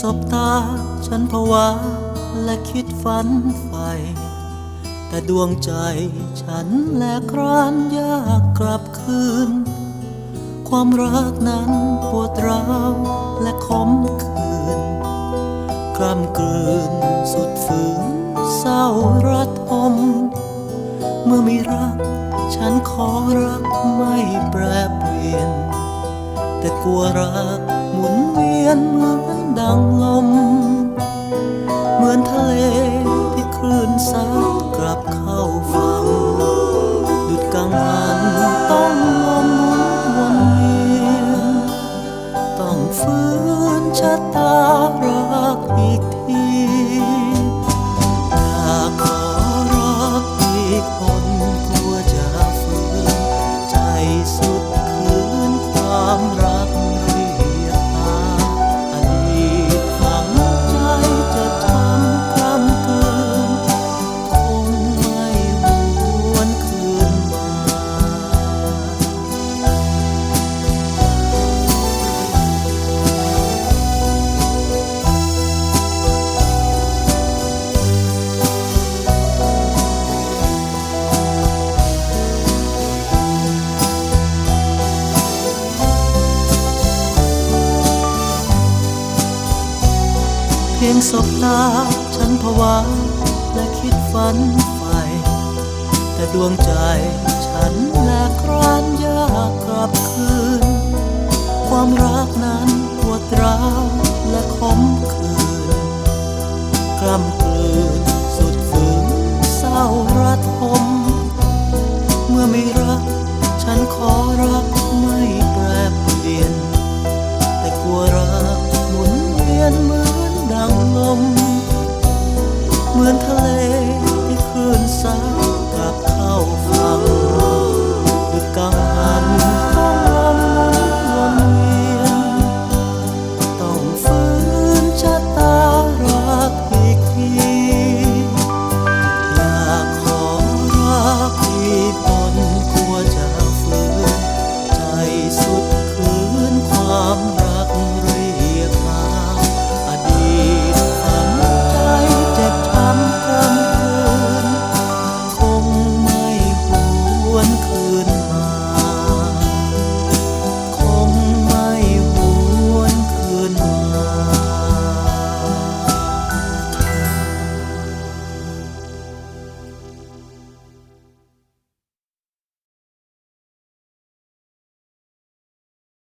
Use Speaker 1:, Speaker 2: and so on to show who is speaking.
Speaker 1: สบตา ฉันผวาและคิดฝันใฝ่แต่ดวงใจฉันแลครานยากกลับคืน ความรักนั้นปวดร้าวและขมขื่นกล้ำกลืนสุดฝืนเศร้าระทม เมื่อมีรัก ฉันขอรักไม่แปรเปลี่ยน แต่กลัวรัก นเวียนเหมือนดังลม เหมือนทะเลที่คลื่นซัดกลับเข้าฝั่งดุดกังหันต้องลมหมุนวนเวียนต้องฟื้นชะตารักอีกที เพียงสบตา ฉันผวาและคิดฝันใฝ่แต่ดวงใจฉันแลครานยากกลับคืน ความรักนั้นปวดร้าวและขมขื่นกล้ำกลืนสุดฝืนเศร้าระทม เมื่อไม่รัก ฉันขอรัก